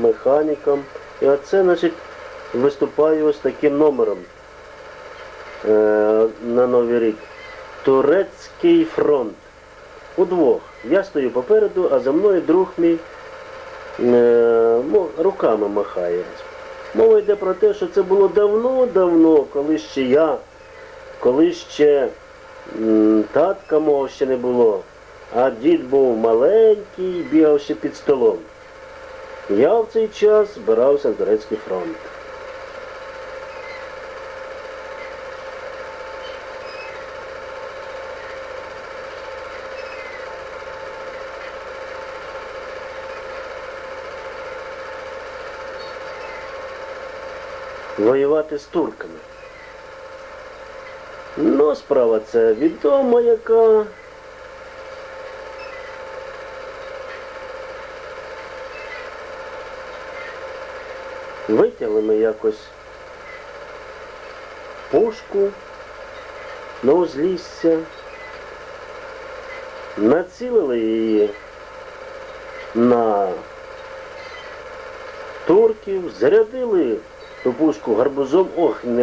механіком. І оце, значить, виступаю ось таким номером е, на Новий рік. Турецький фронт. Удвох. Я стою попереду, а за мною друг мій е, мо- руками махає. Мова йде про те, що це було давно-давно, коли ще я, коли ще м, татка мого ще не було, а дід був маленький, бігав ще під столом. Я в цей час збирався на турецький фронт. Воювати з турками. Ну, справа це відома яка. Витягли ми якось пушку на узлісся, націлили її на турків, зарядили ту пушку гарбузом, ох, не